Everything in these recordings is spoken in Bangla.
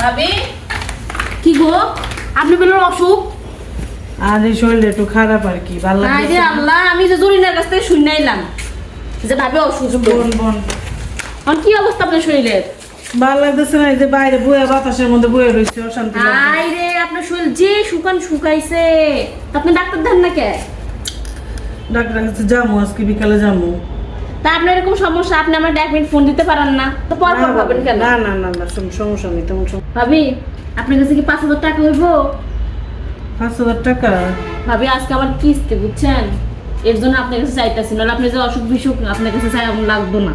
ভাবি? কি গো? আপনি বললেন অসুখ? আর এই শরীরটা একটু খারাপ আর কি ভালো রে আল্লাহ আমি যে জরিনার কাছ থেকে যে ভাবি অসুস্থ বোন বোন। এখন কি অবস্থা আপনার শরীরের ভালো লাগতেছে না যে বাইরে বয়ে বাতাসের মধ্যে বয়ে রয়েছে অশান্তি লাগছে। আই রে আপনার শরীর যে শুকান শুকাইছে। আপনি ডাক্তার দেন না কে? ডাক্তারের কাছে যাব আজকে বিকালে যাব তা আপনার এরকম সমস্যা আপনি আমার এক মিনিট ফোন দিতে পারেন না। তো পর পর ভাবেন কেন না না না না সম- সমস্যা নেই তেমন সম- ভাবি আপনার কাছে কি পাঁচ হাজার টাকা হইব? পাঁচ হাজার টাকা? ভাবি আজকে আমার কিস্তি বুঝছেন? এর জন্য আপনার কাছে চাইতেছি নাহলে আপনি যে অসুখ বিসুখ আপনার কাছে চাই লাগতো না।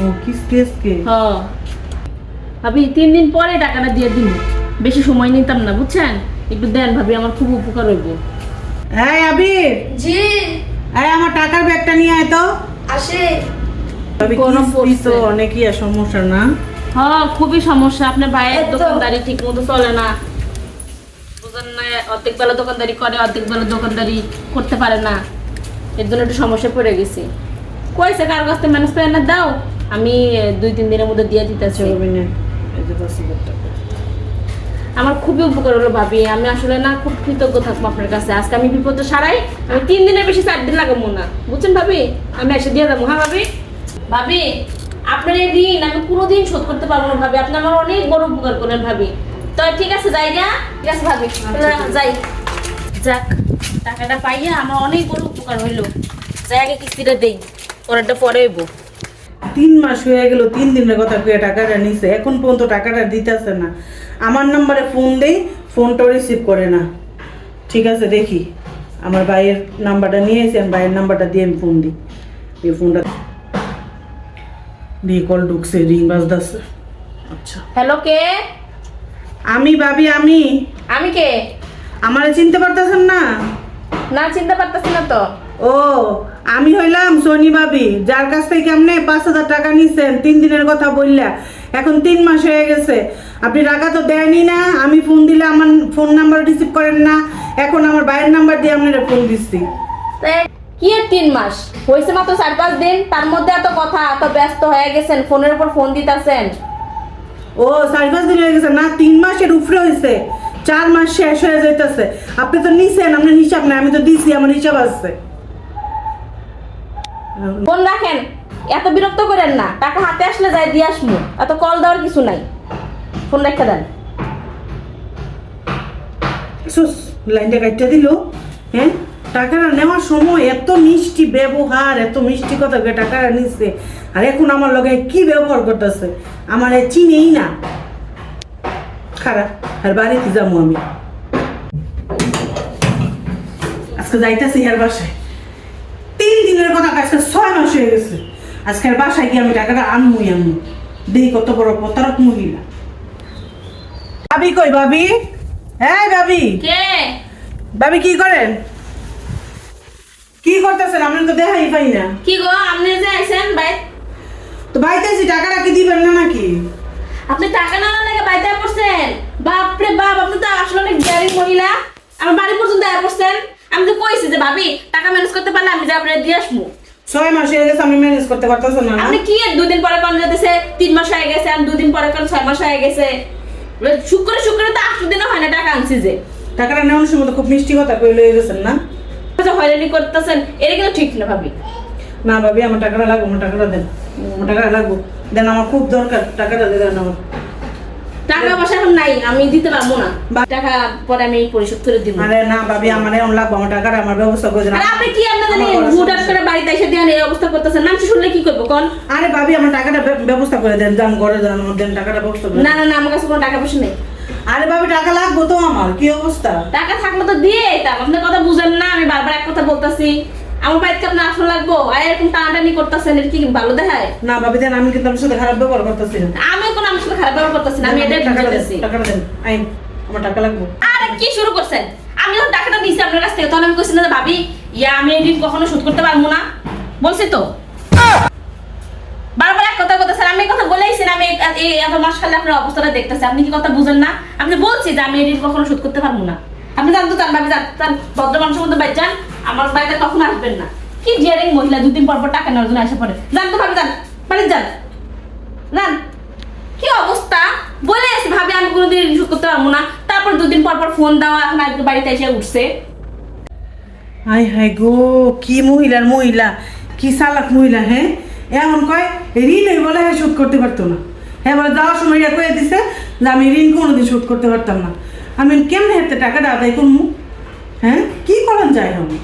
ও কিস্তি আজকে? হ। ভাবি তিন দিন পরে টাকাটা দিয়ে দিন বেশি সময় নিতাম না বুঝছেন? একটু দেন ভাবি আমার খুব উপকার হইব। এই আবির! জি। এই আমার টাকার ব্যাগটা নিয়ে আয় তো। আসে। তবে গরম কিস্তি তো পড়ছে। অনেকই আর সমস্যা না। হ্যাঁ খুবই সমস্যা। আপনার ভাইয়ের এই দোকানদারি ঠিক মতো চলে না। বুঝেন না অর্ধেক বেলা দোকানদারি করে অর্ধেক বেলা দোকানদারি করতে পারে না। এর জন্য একটু সমস্যায় পড়ে গেছি। কইছে কার কাছ থেকে ম্যানেজ করে না দাও আমি এ, দুই তিন দিনের মধ্যে দিয়ে দিতেছি। চলবে না এই যে পাঁচ হাজার টাকা। আমার খুবই উপকার হলো ভাবি। আমি আসলে না খুব কৃতজ্ঞ থাকব আপনার কাছে। আজকে আমি বিপদে সারাই আমি তিন দিনের বেশি চার দিন লাগাবো না। বুঝছেন ভাবি? আমি এসে দিয়ে যাব। হ্যাঁ ভাবি? ভাবি আপনার এই ঋণ আমি কোনোদিন শোধ করতে পারব না ভাবি। আপনি আমার অনেক বড় উপকার করেন ভাবি। তো ঠিক আছে যাই না ঠিক আছে ভাবি। যাই। যাক টাকাটা পাইয়া আমার অনেক বড় উপকার হইল। যাই আগে কিস্তিটা দেই পরেরটা পরে হইব। তিন মাস হয়ে গেল তিন দিনের কথা কয়ে টাকাটা নিছে। এখন পর্যন্ত টাকাটা দিতেছে না। আমার নাম্বারে ফোন দেই ফোনটাও রিসিভ করে না। ঠিক আছে দেখি। আমার ভাইয়ের নাম্বারটা নিয়ে এসে আমি ভাইয়ের নাম্বারটা দিয়ে আমি ফোন দিই। এই ফোনটা দিয়ে কল ঢুকছে রিং বাজতেছে। আচ্ছা। হ্যালো কে? আমি ভাবি আমি। আমি কে? আমারে চিনতে পারতেছেন না? না চিনতে পারতেছি না তো। ও আমি হইলাম সোনি ভাবি যার কাছ থেকে আপনি পাঁচ হাজার টাকা নিছেন তিন দিনের কথা বললা। এখন তিন মাস হয়ে গেছে। আপনি টাকা তো দেয়নি না আমি ফোন দিলে আমার ফোন নাম্বার রিসিভ করেন না। এখন আমার বাইরের নাম্বার দিয়ে আপনারা ফোন দিচ্ছি। কি আর তিন মাস? হয়েছে মাত্র চার পাঁচ দিন তার মধ্যে এত কথা এত ব্যস্ত হয়ে গেছেন ফোনের উপর ফোন দিতেছেন। ও চার পাঁচ দিন হয়ে গেছে। না তিন মাসের উপরে হয়েছে। চার মাস শেষ হয়ে যাইতেছে। আপনি তো নিছেন আপনার হিসাব নাই আমি তো দিছি আমার হিসাব আছে। ফোন রাখেন, এত বিরক্ত করেন না, টাকা হাতে আসলে যাই দিয়ে আসব, এত কল দেওয়ার কিছু নাই। ফোন রেখে দেন। সুস, লাইনটা কাটতে দিল। হ্যাঁ? টাকাটা নেওয়ার সময় এত মিষ্টি ব্যবহার, এত মিষ্টি কথা টাকাটা নিচ্ছে আর এখন আমার লগে কি ব্যবহার করতেছে? আমার চিনেই না। খারাপ, আর বাড়িতে যাব আমি। আজকে যাইতেছি আর বাসায়। দিনের কথা আজকে ছয় মাস হয়ে গেছে। আজকে বাসায় গিয়ে আমি টাকাটা আনবই আনব দেখি কত বড় প্রতারক মহিলা। ভাবি কই ভাবি? হ্যাঁ ভাবি। কে? ভাবি কি করেন? কি করতেছেন? আপনি তো দেখাই পাই না। কি গো আপনি যে আইছেন ভাই? তো এসে টাকাটা কি দিবেন না নাকি? আপনি টাকা না লাগে বাইতে পড়ছেন? বাপরে বাপ আপনি তো আসলে অনেক গ্যারি মহিলা। আমার বাড়ি পর্যন্ত আয়া পড়ছেন। আমি তো কইছি যে ভাবি টাকা ম্যানেজ করতে পারলে আমি যা আপনার দিয়ে আসব। ছয় মাস হয়ে গেছে আমি ম্যানেজ করতে পারতেছেন না? আপনি কি দুদিন পরে কোন যেতেছে? তিন মাস হয়ে গেছে আর দুদিন পরে কোন ছয় মাস হয়ে গেছে। শুক্র শুক্র তো আট দিনও হয় না টাকা আনছি যে। টাকাটা নেওয়ার সময় তো খুব মিষ্টি কথা কই লয়ে গেছেন না? যে হয়রানি করতেছেন। এটা কিন্তু ঠিক না ভাবি। না ভাবি আমার টাকাটা লাগবে আমার টাকাটা দেন। আমার টাকাটা লাগবে। দেন আমার খুব দরকার টাকাটা দেন আমার। টাকা পয়সা এখন নাই আমি দিতে পারব না। টাকা পরে আমি পরিশোধ করে দিব। আরে না ভাবি আমার এখন লাগবে আমার টাকাটা আমার ব্যবস্থা করে আরে আপনি কি জানি আমার হুটাট করে বাড়িতে এসে দিয়ে এই অবস্থা করতেছেন? মানুষ শুনলে কি করব কোন আরে ভাবি আমার টাকাটা ব্যবস্থা করে দেন যান ঘরে যান আমার দেন টাকাটা ব্যবস্থা করে না না না আমার কাছে কোনো টাকা পয়সা নেই। আরে ভাবি টাকা লাগবে তো আমার কি অবস্থা? টাকা থাকলে তো দিয়ে দিতাম আপনার কথা বুঝেন না আমি বারবার এক কথা বলতাছি। আমার বাড়িতে আপনার আসন লাগবো। আর এরকম টানাটানি করতেছেন এটা কি ভালো দেখায়? না ভাবি দেন আমি কিন্তু আপনার সাথে খারাপ ব্যবহার করতেছি না। আমি কোনো আমার সাথে খারাপ ব্যবহার করতেছি না আমি এটাই দেন, বুঝতেছি টাকাটা দেন। আইন আমার টাকা লাগবে। আরে কি শুরু করছেন? আমি যখন টাকাটা আপনার কাছ থেকে তখন আমি কইছি না ভাবি ইয়া আমি এই ঋণ কখনো শোধ করতে পারব না। বলছি তো। বারবার এক কথা কথা স্যার আমি কথা বলেইছি না আমি এই- এত মাস খালে আপনার অবস্থাটা দেখতেছি আপনি কি কথা বুঝেন না? আমি বলছি যে আমি এই ঋণ কখনো শোধ করতে পারব না। আপনি জানতো চান ভাবি যান চান ভদ্র মানুষের মধ্যে বাইর যান। আমার বাড়িতে কখনো আসবেন না। কি ডিয়ারিং মহিলা, দুদিন পর পর টাকা নেওয়ার জন্য আসে পড়ে। জান তো ভাবি, যান। বাড়ি যান। কি অবস্থা? বলে এসে কোনোদিন ঋণ শোধ করতে পারব না। তারপর দুদিন পর পর ফোন দেওয়া, এখন আজকে বাড়িতে এসে উঠছে। হাই হাই গো, কি মহিলার মহিলা, কি চালাক মহিলা হ্যাঁ? এমন কয়, ঋণ ওই বলে হ্যাঁ শোধ করতে পারতো না। হ্যাঁ বলে যাওয়ার সময় এটা কয়ে দিছে যে আমি ঋণ কোনোদিন শোধ করতে পারতাম না। আমি কেমনে হাতে টাকাটা আদায় করব হ্যাঁ কি করেন যায় আমি